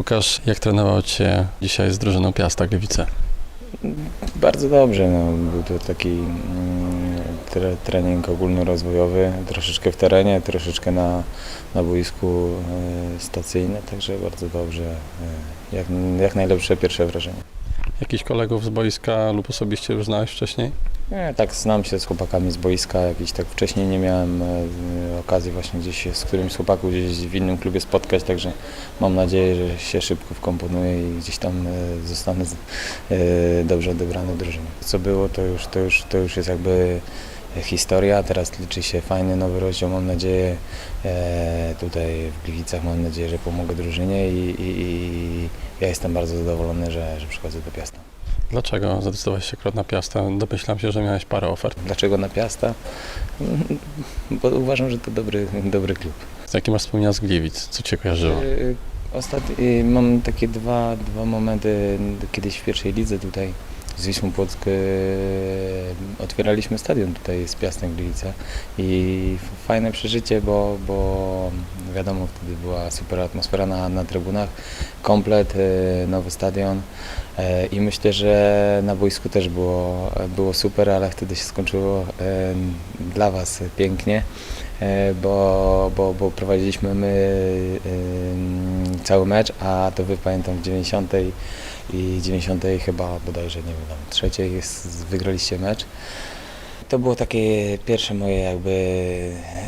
Łukasz, jak trenował Cię dzisiaj z drużyną Piasta Gliwice? Bardzo dobrze. No. Był to taki mm, tre, trening ogólnorozwojowy, troszeczkę w terenie, troszeczkę na, na boisku e, stacyjne, także bardzo dobrze. E, jak, jak najlepsze pierwsze wrażenie. Jakichś kolegów z boiska lub osobiście już znałeś wcześniej? Nie, tak znam się z chłopakami z boiska, jakiś tak wcześniej nie miałem e, okazji właśnie gdzieś się z którymś z chłopaków gdzieś w innym klubie spotkać, także mam nadzieję, że się szybko wkomponuję i gdzieś tam e, zostanę e, dobrze odebrany w drużynie. Co było, to już, to już, to już jest jakby historia, teraz liczy się fajny nowy rozdział, mam nadzieję tutaj w Gliwicach, mam nadzieję, że pomogę drużynie i, i, i ja jestem bardzo zadowolony, że, że przychodzę do Piasta. Dlaczego zdecydowałeś się akurat na Piasta? Domyślam się, że miałeś parę ofert. Dlaczego na Piasta? Bo uważam, że to dobry, dobry klub. Jakie masz wspomnienia z Gliwic? Co Cię kojarzyło? Y, Ostatnio y, mam takie dwa, dwa momenty, kiedyś w pierwszej lidze tutaj z Wisłą Płock y, otwieraliśmy stadion tutaj z Piastem Gliwice i fajne przeżycie, bo, bo wiadomo wtedy była super atmosfera na, na trybunach, komplet, y, nowy stadion e, i myślę, że na boisku też było, było super, ale wtedy się skończyło e, dla Was pięknie. e, bo, bo, bo prowadziliśmy my ym, cały mecz, a to wy pamiętam w 90 i 90 chyba bodajże nie wiem, trzeciej wygraliście mecz. To było takie pierwsze moje jakby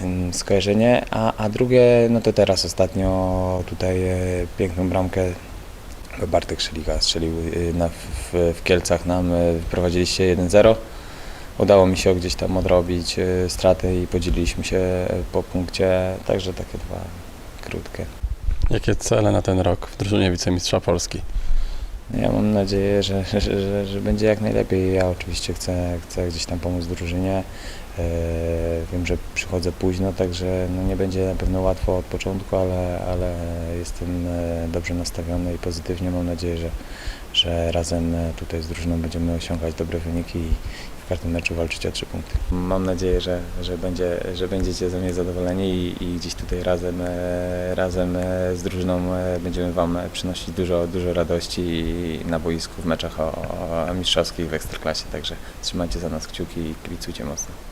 ym, skojarzenie, a, a drugie, no to teraz ostatnio tutaj e, piękną bramkę Bartek Szeliga strzelił na, w, w Kielcach nam, e, wyprowadziliście 1-0 udało mi się gdzieś tam odrobić e, straty i podzieliliśmy się e, po punkcie, także takie dwa krótkie. Jakie cele na ten rok w drużynie wicemistrza Polski? Ja mam nadzieję, że, że, że, że będzie jak najlepiej. Ja oczywiście chcę, chcę gdzieś tam pomóc drużynie. E, wiem, że przychodzę późno, także no nie będzie na pewno łatwo od początku, ale, ale jestem dobrze nastawiony i pozytywnie. Mam nadzieję, że, że razem tutaj z drużyną będziemy osiągać dobre wyniki i każdym meczu walczyć o trzy punkty. Mam nadzieję, że, że, będzie, że będziecie ze mnie zadowoleni i, i gdzieś tutaj razem, e, razem e, z drużyną e, będziemy Wam przynosić dużo, dużo radości na boisku w meczach o, o mistrzowskich w Ekstraklasie. Także trzymajcie za nas kciuki i kibicujcie mocno.